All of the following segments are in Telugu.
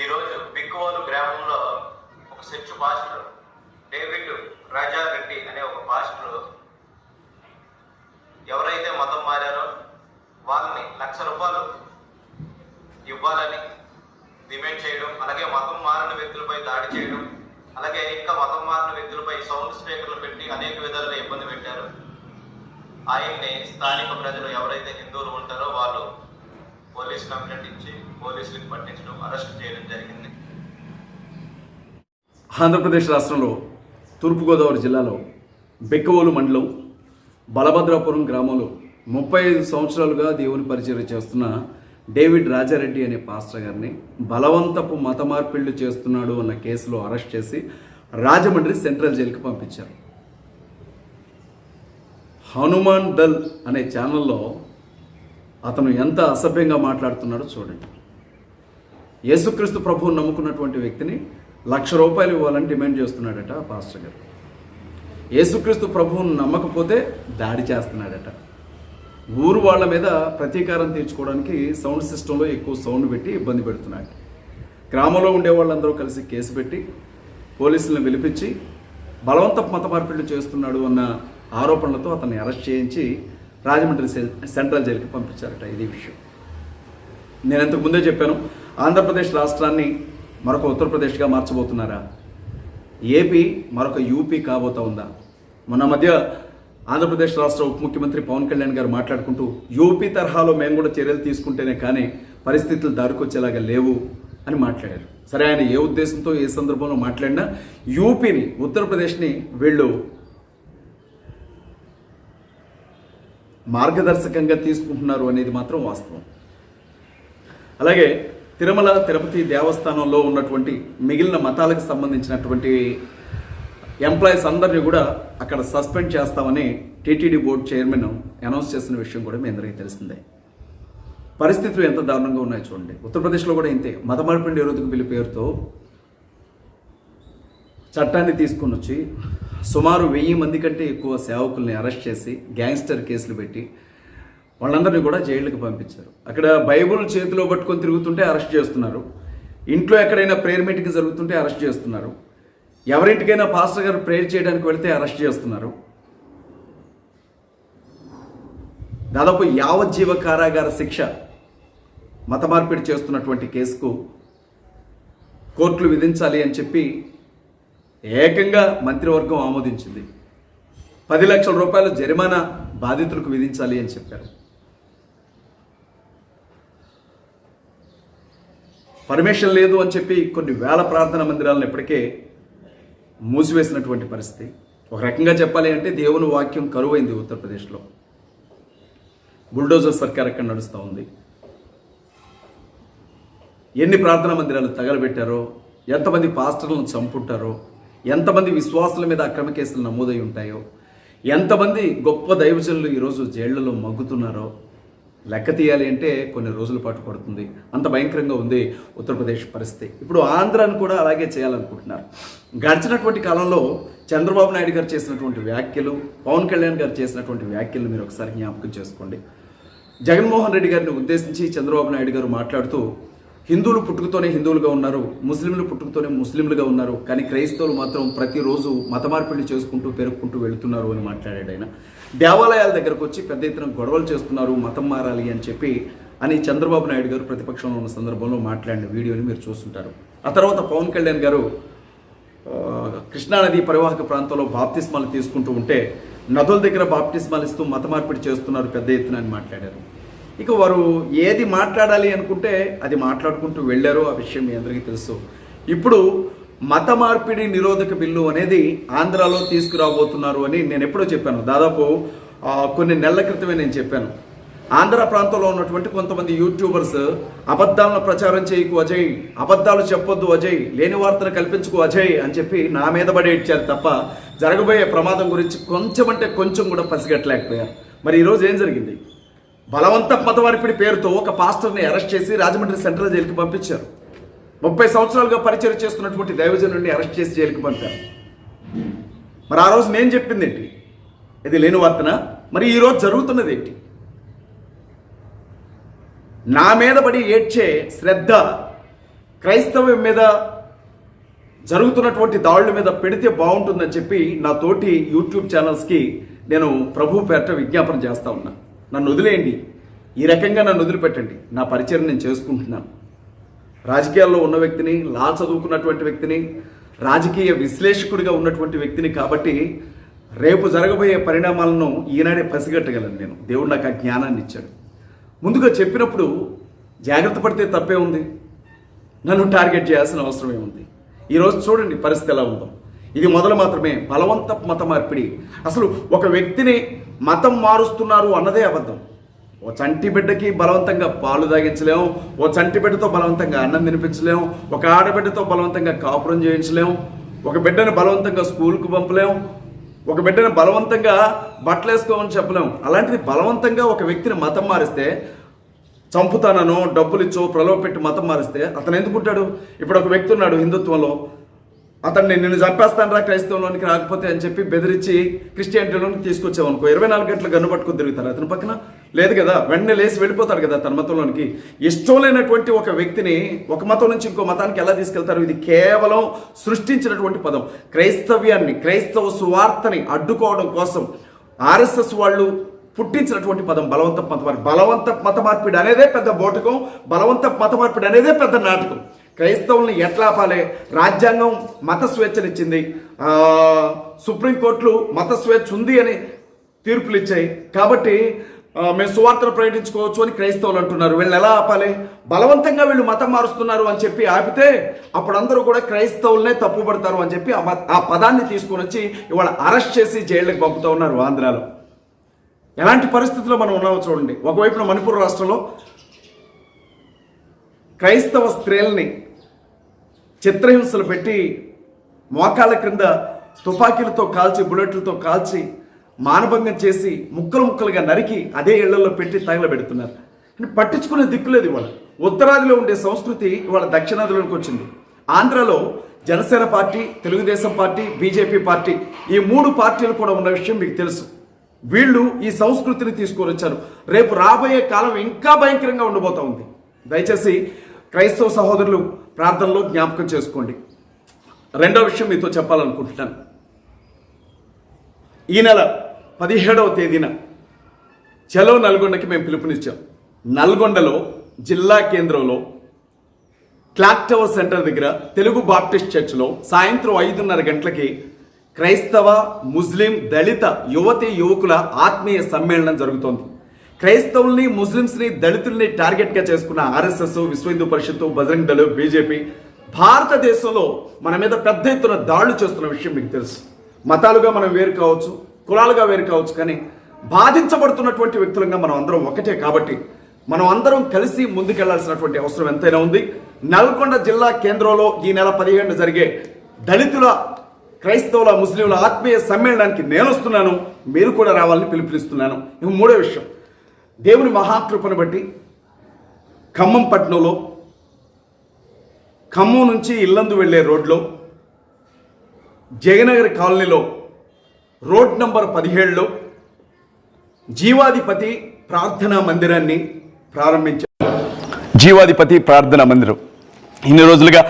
ఈరోజు బిక్కువోలు గ్రామంలో ఒక సెర్చ్ పాస్టర్ డేవిడ్ రాజారెడ్డి అనే ఒక పాస్టర్ ఎవరైతే మతం మారారో వాళ్ళని లక్ష రూపాయలు ఇవ్వాలని డిమాండ్ చేయడం అలాగే మతం మారిన వ్యక్తులపై దాడి చేయడం అలాగే ఇంకా మతం మారిన వ్యక్తులపై సౌండ్ స్పీకర్లు పెట్టి అనేక విధాలుగా ఇబ్బంది పెట్టారు. ఆయన్ని స్థానిక ప్రజలు ఎవరైతే హిందువులు ఉంటారో వాళ్ళు పోలీస్ కంప్లైంట్ ఇచ్చి పోలీసులకు పట్టించడం అరెస్ట్ చేయడం జరిగింది. ఆంధ్రప్రదేశ్ రాష్ట్రంలో తూర్పుగోదావరి జిల్లాలో బెక్కవోలు మండలం బలభద్రాపురం గ్రామంలో ముప్పై ఐదు సంవత్సరాలుగా దేవుని పరిచయం చేస్తున్న డేవిడ్ రాజారెడ్డి అనే పాస్టర్ గారిని బలవంతపు మత మార్పిళ్ళు చేస్తున్నాడు అన్న కేసులో అరెస్ట్ చేసి రాజమండ్రి సెంట్రల్ జైలుకి పంపించారు. హనుమాన్ దల్ అనే ఛానల్లో అతను ఎంత అసభ్యంగా మాట్లాడుతున్నాడో చూడండి. యేసుక్రీస్తు ప్రభువు నమ్ముకున్నటువంటి వ్యక్తిని లక్ష రూపాయలు ఇవ్వాలని డిమాండ్ చేస్తున్నాడట పాస్టర్ గారు. యేసుక్రీస్తు ప్రభువును నమ్మకపోతే దాడి చేస్తున్నాడట. ఊరు వాళ్ళ మీద ప్రతీకారం తీర్చుకోవడానికి సౌండ్ సిస్టంలో ఎక్కువ సౌండ్ పెట్టి ఇబ్బంది పెడుతున్నాడు. గ్రామంలో ఉండే వాళ్ళందరూ కలిసి కేసు పెట్టి పోలీసులను పిలిపించి బలవంత మత మార్పిడులు చేస్తున్నాడు అన్న ఆరోపణలతో అతన్ని అరెస్ట్ చేయించి రాజమండ్రి సెల్- సెంట్రల్ జైలుకి పంపించారట ఇది విషయం. నేను ఇంతకు ముందే చెప్పాను ఆంధ్రప్రదేశ్ రాష్ట్రాన్ని మరొక ఉత్తరప్రదేశ్గా మార్చబోతున్నారా? ఏపీ మరొక యూపీ కాబోతా ఉందా? మొన్న మధ్య ఆంధ్రప్రదేశ్ రాష్ట్ర ఉప ముఖ్యమంత్రి పవన్ కళ్యాణ్ గారు మాట్లాడుకుంటూ యూపీ తరహాలో మేము కూడా చర్యలు తీసుకుంటేనే కానీ పరిస్థితులు దారికొచ్చేలాగా లేవు అని మాట్లాడారు. సరే ఆయన ఏ ఉద్దేశంతో ఏ సందర్భంలో మాట్లాడినా యూపీని ఉత్తరప్రదేశ్ని వీళ్ళు మార్గదర్శకంగా తీసుకుంటున్నారు అనేది మాత్రం వాస్తవం. అలాగే తిరుమల తిరుపతి దేవస్థానంలో ఉన్నటువంటి మిగిలిన మతాలకు సంబంధించినటువంటి ఎంప్లాయీస్ అందరినీ కూడా అక్కడ సస్పెండ్ చేస్తామని టీటీడీ బోర్డు చైర్మన్ అనౌన్స్ చేసిన విషయం కూడా మీ అందరికీ తెలిసిందే. పరిస్థితులు ఎంత దారుణంగా ఉన్నాయో చూడండి. ఉత్తరప్రదేశ్లో కూడా ఇంతే. మత మార్పిడి నిరోధక బిల్లు పేరుతో చట్టాన్ని తీసుకొని వచ్చి సుమారు వెయ్యి మంది కంటే ఎక్కువ సేవకుల్ని అరెస్ట్ చేసి గ్యాంగ్స్టర్ కేసులు పెట్టి వాళ్ళందరినీ కూడా జైళ్ళకి పంపించారు. అక్కడ బైబుల్ చేతిలో పట్టుకొని తిరుగుతుంటే అరెస్ట్ చేస్తున్నారు. ఇంట్లో ఎక్కడైనా ప్రేయర్ మీటింగ్ జరుగుతుంటే అరెస్ట్ చేస్తున్నారు. ఎవరింటికైనా పాస్టర్ గారు ప్రేయర్ చేయడానికి వెళితే అరెస్ట్ చేస్తున్నారు. దాదాపు యావజ్జీవ కారాగార శిక్ష మత మార్పిడి చేస్తున్నటువంటి కేసుకు కోర్టులు విధించాలి అని చెప్పి ఏకంగా మంత్రివర్గం ఆమోదించింది. పది లక్షల రూపాయల జరిమానా బాధితులకు విధించాలి అని చెప్పారు. పర్మిషన్ లేదు అని చెప్పి కొన్ని వేల ప్రార్థనా మందిరాలను ఇప్పటికే మూసివేసినటువంటి పరిస్థితి. ఒక రకంగా చెప్పాలి అంటే దేవుని వాక్యం కరువైంది ఉత్తరప్రదేశ్లో. బుల్డోజర్ సర్కార్ అక్కడ నడుస్తూ ఉంది. ఎన్ని ప్రార్థనా మందిరాలు తగలబెట్టారో ఎంతమంది పాస్టర్లను చంపుంటారో ఎంతమంది విశ్వాసుల మీద అక్రమ కేసులు నమోదై ఉంటాయో ఎంతమంది గొప్ప దైవజనులు ఈరోజు జైళ్ళలో మగ్గుతున్నారో లెక్క తీయాలి అంటే కొన్ని రోజుల పాటు పడుతుంది. అంత భయంకరంగా ఉంది ఉత్తరప్రదేశ్ పరిస్థితి. ఇప్పుడు ఆంధ్రాను కూడా అలాగే చేయాలనుకుంటున్నారు. గడిచినటువంటి కాలంలో చంద్రబాబు నాయుడు గారు చేసినటువంటి వ్యాఖ్యలు పవన్ కళ్యాణ్ గారు చేసినటువంటి వ్యాఖ్యలు మీరు ఒకసారి జ్ఞాపకం చేసుకోండి. జగన్మోహన్ రెడ్డి గారిని ఉద్దేశించి చంద్రబాబు నాయుడు గారు మాట్లాడుతూ హిందువులు పుట్టుకతోనే హిందువులుగా ఉన్నారు ముస్లింలు పుట్టుకతోనే ముస్లింలుగా ఉన్నారు కానీ క్రైస్తవులు మాత్రం ప్రతిరోజు మత మార్పిడి చేసుకుంటూ పెరుక్కుంటూ వెళుతున్నారు అని మాట్లాడాడు ఆయన. దేవాలయాల దగ్గరకు వచ్చి పెద్ద ఎత్తున గొడవలు చేస్తున్నారు మతం మారాలి అని చెప్పి అని చంద్రబాబు నాయుడు గారు ప్రతిపక్షంలో ఉన్న సందర్భంలో మాట్లాడిన వీడియోని మీరు చూస్తుంటారు. ఆ తర్వాత పవన్ కళ్యాణ్ గారు కృష్ణానది పరివాహక ప్రాంతంలో బాప్తిస్మాలు తీసుకుంటూ ఉంటే నదుల దగ్గర బాప్తిస్మాలు ఇస్తూ మత మార్పిడి చేస్తున్నారు పెద్ద ఎత్తున అని మాట్లాడారు. ఇక వారు ఏది మాట్లాడాలి అనుకుంటే అది మాట్లాడుకుంటూ వెళ్ళారో ఆ విషయం మీ అందరికీ తెలుసు. ఇప్పుడు మత మార్పిడి నిరోధక బిల్లు అనేది ఆంధ్రాలో తీసుకురాబోతున్నారు అని నేను ఎప్పుడో చెప్పాను. దాదాపు కొన్ని నెలల క్రితమే నేను చెప్పాను. ఆంధ్ర ప్రాంతంలో ఉన్నటువంటి కొంతమంది యూట్యూబర్స్ అబద్ధాలను ప్రచారం చేయకు అజయ్ అబద్ధాలు చెప్పొద్దు అజయ్ లేని వార్తను కల్పించుకు అజయ్ అని చెప్పి నా మీద పడే ఇచ్చారు తప్ప జరగబోయే ప్రమాదం గురించి కొంచెం అంటే కొంచెం కూడా పసిగట్టలేకపోయారు. మరి ఈరోజు ఏం జరిగింది? బలవంత మతవారిపిడి పేరుతో ఒక పాస్టర్ని అరెస్ట్ చేసి రాజమండ్రి సెంట్రల్ జైలుకి పంపించారు. ముప్పై సంవత్సరాలుగా పరిచయం చేస్తున్నటువంటి దైవజనుడిని అరెస్ట్ చేసి జైలుకి పంపారు. మరి ఆ రోజు నేను చెప్పింది ఏంటి ఇది లేని వార్తన? మరి ఈరోజు జరుగుతున్నది ఏంటి నా మీద పడి ఏడ్చే శ్రద్ధ క్రైస్తవం మీద జరుగుతున్నటువంటి దాడుల మీద పెడితే బాగుంటుందని చెప్పి నా తోటి యూట్యూబ్ ఛానల్స్కి నేను ప్రభు పేరట విజ్ఞాపన చేస్తా ఉన్నా. నన్ను వదిలేయండి. ఈ రకంగా నన్ను వదిలిపెట్టండి. నా పరిచయం నేను చేసుకుంటున్నాను. రాజకీయాల్లో ఉన్న వ్యక్తిని లా చదువుకున్నటువంటి వ్యక్తిని రాజకీయ విశ్లేషకుడిగా ఉన్నటువంటి వ్యక్తిని కాబట్టి రేపు జరగబోయే పరిణామాలను ఈనాడే పసిగట్టగలను నేను. దేవుడు నాకు ఆ జ్ఞానాన్ని ఇచ్చాడు. ముందుగా చెప్పినప్పుడు జాగ్రత్త పడితే తప్పే ఉంది. నన్ను టార్గెట్ చేయాల్సిన అవసరమే ఉంది. ఈరోజు చూడండి పరిస్థితి ఎలా ఉందో. ఇది మొదలు మాత్రమే బలవంత మత మార్పిడి. అసలు ఒక వ్యక్తిని మతం మారుస్తున్నారు అన్నదే అబద్ధం. ఓ చంటి బిడ్డకి బలవంతంగా పాలు తాగించలేము ఓ చంటి బిడ్డతో బలవంతంగా అన్నం తినిపించలేము ఒక ఆడబిడ్డతో బలవంతంగా కాపురం చేయించలేము ఒక బిడ్డను బలవంతంగా స్కూల్కు పంపలేము ఒక బిడ్డను బలవంతంగా బట్టలు వేసుకోమని చెప్పలేము అలాంటిది బలవంతంగా ఒక వ్యక్తిని మతం మారిస్తే చంపుతానను డబ్బులు ఇచ్చో ప్రలోభ పెట్టి మతం మారిస్తే అతను ఎందుకుంటాడు ఇప్పుడు ఒక వ్యక్తి ఉన్నాడు హిందుత్వంలో. అతన్ని నిన్ను చంపేస్తాను రా క్రైస్తవంలోనికి రాకపోతే అని చెప్పి బెదిరించి క్రిస్టియానిటీలోకి తీసుకొచ్చావు అనుకో. ఇరవై నాలుగు గంటలు గన్ను పట్టుకుని తిరుగుతారు అతని పక్కన? లేదు కదా వెంటనే లేచి వెళ్ళిపోతాడు కదా తన మతంలోనికి. ఇష్టం లేనటువంటి ఒక వ్యక్తిని ఒక మతం నుంచి ఇంకో మతానికి ఎలా తీసుకెళ్తారు? ఇది కేవలం సృష్టించినటువంటి పదం. క్రైస్తవ్యాన్ని క్రైస్తవ సువార్తని అడ్డుకోవడం కోసం ఆర్ఎస్ఎస్ వాళ్ళు పుట్టించినటువంటి పదం బలవంత మత బలవంత మత మార్పిడి అనేదే పెద్ద బోటకం బలవంత మత మార్పిడి అనేదే పెద్ద నాటకం. క్రైస్తవుల్ని ఎట్లా ఆపాలి రాజ్యాంగం మత స్వేచ్ఛనిచ్చింది సుప్రీంకోర్టులు మత స్వేచ్ఛ ఉంది అని తీర్పులు ఇచ్చాయి. కాబట్టి మేము సువార్తను ప్రకటించుకోవచ్చు అని క్రైస్తవులు అంటున్నారు. వీళ్ళని ఎలా ఆపాలి? బలవంతంగా వీళ్ళు మతం మారుస్తున్నారు అని చెప్పి ఆపితే అప్పుడు అందరూ కూడా క్రైస్తవులనే తప్పుపడతారు అని చెప్పి ఆ ఆ పదాన్ని తీసుకొని వచ్చి ఇవాళ అరెస్ట్ చేసి జైళ్ళకి పంపుతూ ఉన్నారు ఆంధ్రాలో. ఎలాంటి పరిస్థితుల్లో మనం ఉన్నామో చూడండి. ఒకవైపున మణిపూర్ రాష్ట్రంలో క్రైస్తవ స్త్రీలని చిత్రహింసలు పెట్టి మోకాళ్ళ క్రింద తుపాకీలతో కాల్చి బుల్లెట్లతో కాల్చి మానభంగం చేసి ముక్కలు ముక్కలుగా నరికి అదే ఇళ్ళలో పెట్టి తగలబెడుతున్నారు. పట్టించుకునే దిక్కులేదు ఇవాళ. ఉత్తరాదిలో ఉండే సంస్కృతి ఇవాళ దక్షిణాదిలోకి వచ్చింది. ఆంధ్రలో Janasena party Telugu Desam party BJP party ఈ మూడు పార్టీలు కూడా ఉన్న విషయం మీకు తెలుసు. వీళ్ళు ఈ సంస్కృతిని తీసుకొని వచ్చారు. రేపు రాబోయే కాలం ఇంకా భయంకరంగా ఉండబోతా ఉంది. దయచేసి క్రైస్తవ సహోదరులు ప్రార్థనలో జ్ఞాపకం చేసుకోండి. రెండో విషయం మీతో చెప్పాలనుకుంటున్నాను. ఈ నెల పదిహేడవ తేదీన చలో నల్గొండకి మేము పిలుపునిచ్చాం. నల్గొండలో జిల్లా కేంద్రంలో క్లాక్ టవర్ సెంటర్ దగ్గర తెలుగు బాప్టిస్ట్ చర్చ్లో సాయంత్రం ఐదున్నర గంటలకి క్రైస్తవ ముస్లిం దళిత యువతి యువకుల ఆత్మీయ సమ్మేళనం జరుగుతోంది. క్రైస్తవుల్ని ముస్లింస్ని దళితుల్ని టార్గెట్గా చేసుకున్న ఆర్ఎస్ఎస్ విశ్వ హిందూ పరిషత్తు బజరంగ్ దళ బీజేపీ భారతదేశంలో మన మీద పెద్ద ఎత్తున దాడులు చేస్తున్న విషయం మీకు తెలుసు. మతాలుగా మనం వేరు కావచ్చు కులాలుగా వేరు కావచ్చు కానీ బాధించబడుతున్నటువంటి వ్యక్తులంగా మనం అందరం ఒకటే కాబట్టి మనం అందరం కలిసి ముందుకెళ్ళాల్సినటువంటి అవసరం ఎంతైనా ఉంది. నల్గొండ జిల్లా కేంద్రంలో ఈ నెల పదిహేను జరిగే దళితుల క్రైస్తవుల ముస్లింల ఆత్మీయ సమ్మేళనానికి నేను వస్తున్నాను మీరు కూడా రావాలని పిలుపునిస్తున్నాను. ఇక మూడో విషయం. దేవుని మహాకృపను బట్టి ఖమ్మం పట్టణంలో ఖమ్మం నుంచి ఇల్లందు వెళ్ళే రోడ్లో జయనగర్ కాలనీలో రోడ్ నంబర్ పదిహేడులో జీవాధిపతి ప్రార్థనా మందిరాన్ని ప్రారంభించారు. జీవాధిపతి ప్రార్థనా మందిరం. ఇన్ని రోజులుగా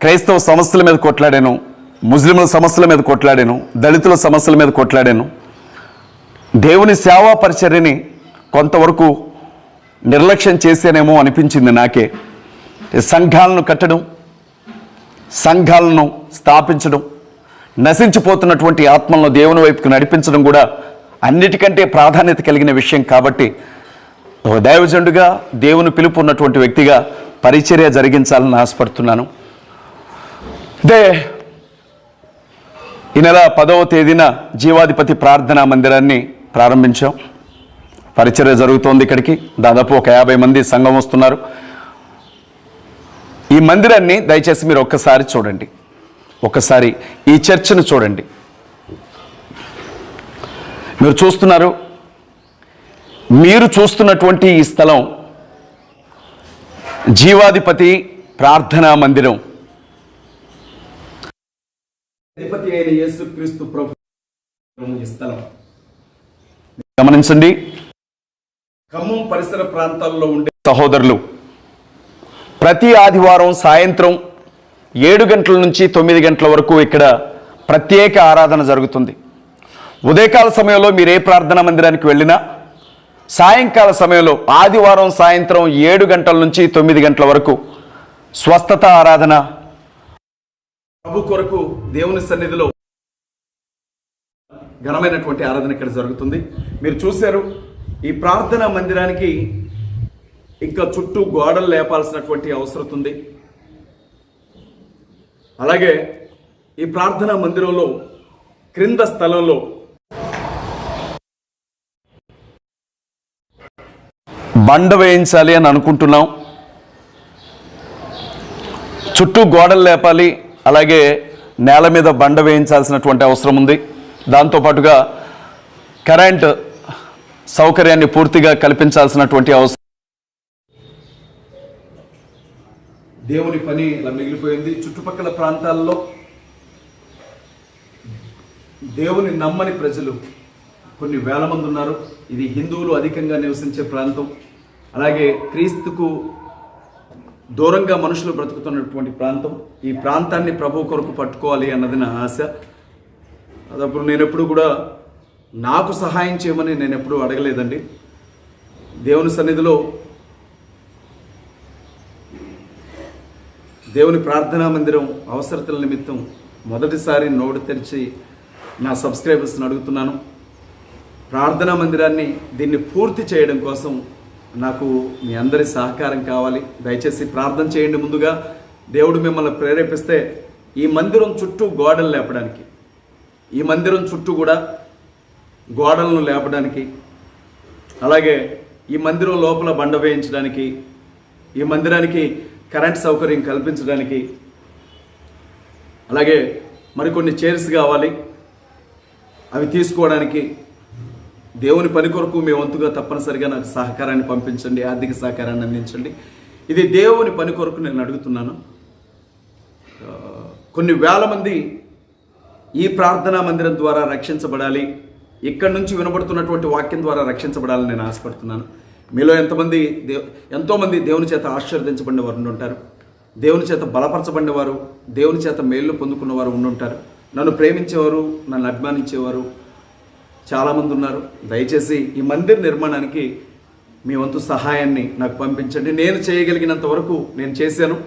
క్రైస్తవ సమస్యల మీద కొట్లాడాను ముస్లింల సమస్యల మీద కొట్లాడాను దళితుల సమస్యల మీద కొట్లాడాను. దేవుని సేవా పరిచర్యని కొంతవరకు నిర్లక్ష్యం చేసేనేమో అనిపించింది నాకే. సంఘాలను కట్టడం సంఘాలను స్థాపించడం నశించిపోతున్నటువంటి ఆత్మలను దేవుని వైపుకు నడిపించడం కూడా అన్నిటికంటే ప్రాధాన్యత కలిగిన విషయం కాబట్టి దైవజండుగా దేవుని పిలుపు ఉన్నటువంటి వ్యక్తిగా పరిచర్య జరిగించాలని ఆశపడుతున్నాను. దే ఈ నెల పదవ తేదీన జీవాధిపతి ప్రార్థనా మందిరాన్ని ప్రారంభించాం. పరిచర్య జరుగుతోంది ఇక్కడికి. దాదాపు ఒక యాభై మంది సంఘం వస్తున్నారు. ఈ మందిరాన్ని దయచేసి మీరు ఒక్కసారి చూడండి. ఒక్కసారి ఈ చర్చ్ను చూడండి. మీరు చూస్తున్నారు. మీరు చూస్తున్నటువంటి ఈ స్థలం జీవాధిపతి ప్రార్థనా మందిరం. అధిపతి అయిన యేసుక్రీస్తు ప్రభు ఈ స్థలం. గమనించండి. ఖమ్మం పరిసర ప్రాంతాల్లో ఉండే సహోదరులు ప్రతి ఆదివారం సాయంత్రం ఏడు గంటల నుంచి తొమ్మిది గంటల వరకు ఇక్కడ ప్రత్యేక ఆరాధన జరుగుతుంది. ఉదయకాల సమయంలో మీరు ఏ ప్రార్థనా మందిరానికి వెళ్ళినా సాయంకాల సమయంలో ఆదివారం సాయంత్రం ఏడు గంటల నుంచి తొమ్మిది గంటల వరకు స్వస్థత ఆరాధన ప్రభు కొరకు దేవుని సన్నిధిలో ఘనమైనటువంటి ఆరాధన ఇక్కడ జరుగుతుంది. మీరు చూశారు ఈ ప్రార్థనా మందిరానికి ఇంకా చుట్టూ గోడలు లేపాల్సినటువంటి అవసరం ఉంది. అలాగే ఈ ప్రార్థనా మందిరంలో క్రింద స్థలంలో బండ వేయించాలి అని అనుకుంటున్నాం. చుట్టూ గోడలు లేపాలి అలాగే నేల మీద బండ వేయించాల్సినటువంటి అవసరం ఉంది. దాంతోపాటుగా కరెంట్ సౌకర్యాన్ని పూర్తిగా కల్పించాల్సినటువంటి అవసరం. దేవుని పని ఇలా మిగిలిపోయింది. చుట్టుపక్కల ప్రాంతాల్లో దేవుని నమ్మని ప్రజలు కొన్ని వేల మంది ఉన్నారు. ఇది హిందువులు అధికంగా నివసించే ప్రాంతం. అలాగే క్రీస్తుకు దూరంగా మనుషులు బ్రతుకుతున్నటువంటి ప్రాంతం. ఈ ప్రాంతాన్ని ప్రభు కొరకు పట్టుకోవాలి అన్నది నా ఆశ. అదప్పుడు నేను ఎప్పుడు కూడా నాకు సహాయం చేయమని నేను ఎప్పుడూ అడగలేదండి. దేవుని సన్నిధిలో దేవుని ప్రార్థనా మందిరం అవసరతల నిమిత్తం మొదటిసారి నోటు తెరిచి నా సబ్స్క్రైబర్స్ని అడుగుతున్నాను. ప్రార్థనా మందిరాన్ని దీన్ని పూర్తి చేయడం కోసం నాకు మీ అందరి సహకారం కావాలి. దయచేసి ప్రార్థన చేయండి ముందుగా. దేవుడు మిమ్మల్ని ప్రేరేపిస్తే ఈ మందిరం చుట్టూ గోడలు లేపడానికి ఈ మందిరం చుట్టూ కూడా గోడలను లేపడానికి అలాగే ఈ మందిరం లోపల బండ వేయించడానికి ఈ మందిరానికి కరెంట్ సౌకర్యం కల్పించడానికి అలాగే మరికొన్ని చైర్స్ కావాలి. అవి తీసుకోవడానికి దేవుని పని కొరకు మీ వంతుగా తప్పనిసరిగా నాకు సహకారాన్ని పంపించండి ఆర్థిక సహకారాన్ని అందించండి. ఇది దేవుని పని కొరకు నేను అడుగుతున్నాను. కొన్ని వేల మంది ఈ ప్రార్థనా మందిరం ద్వారా రక్షించబడాలి. ఇక్కడ నుంచి వినబడుతున్నటువంటి వాక్యం ద్వారా రక్షించబడాలని నేను ఆశపడుతున్నాను. మీలో ఎంతమంది దే ఎంతోమంది దేవుని చేత ఆశీర్వదించబడిన వారు ఉండుంటారు. దేవుని చేత బలపరచబడిన వారు దేవుని చేత మేళ్ళు పొందుకున్నవారు ఉండుంటారు. నన్ను ప్రేమించేవారు నన్ను అభిమానించేవారు చాలామంది ఉన్నారు. దయచేసి ఈ మందిర్ నిర్మాణానికి మీ వంతు సహాయాన్ని నాకు పంపించండి. నేను చేయగలిగినంత వరకు నేను చేశాను.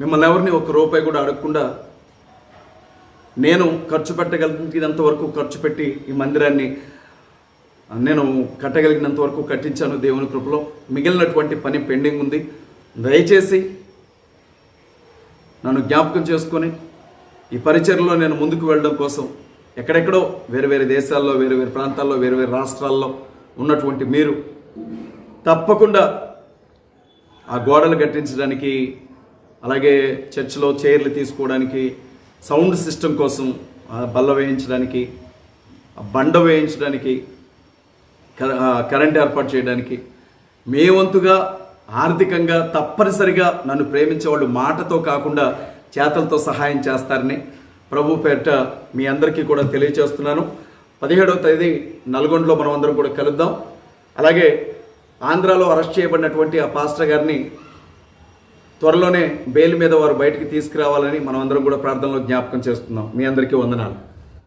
మిమ్మల్ని ఎవరిని ఒక్క రూపాయి కూడా అడగకుండా నేను ఖర్చు పెట్టగలిగినంత వరకు ఖర్చు పెట్టి ఈ మందిరాన్ని నేను కట్టగలిగినంత వరకు కట్టించాను దేవుని కృపలో. మిగిలినటువంటి పని పెండింగ్ ఉంది. దయచేసి నన్ను జ్ఞాపకం చేసుకొని ఈ పరిచర్లో నేను ముందుకు వెళ్ళడం కోసం ఎక్కడెక్కడో వేరే వేరే దేశాల్లో వేరే వేరే ప్రాంతాల్లో వేరే వేరు రాష్ట్రాల్లో ఉన్నటువంటి మీరు తప్పకుండా ఆ గోడలు కట్టించడానికి అలాగే చర్చిలో చైర్లు తీసుకోవడానికి సౌండ్ సిస్టమ్ కోసం బల్ల వేయించడానికి బండ వేయించడానికి క- కరెంట్ ఏర్పాటు చేయడానికి మే వంతుగా ఆర్థికంగా తప్పనిసరిగా నన్ను ప్రేమించే వాళ్ళు మాటతో కాకుండా చేతలతో సహాయం చేస్తారని ప్రభు పేరిట మీ అందరికీ కూడా తెలియచేస్తున్నాను. పదిహేడవ తేదీ నల్గొండలో మనం అందరం కూడా కలుద్దాం. అలాగే ఆంధ్రాలో అరెస్ట్ చేయబడినటువంటి ఆ పాస్టర్ గారిని త్వరలోనే బెయిల్ మీద వారు బయటికి తీసుకురావాలని మనం అందరం కూడా ప్రార్థనలో జ్ఞాపకం చేస్తున్నాం. మీ అందరికీ వందనాలు.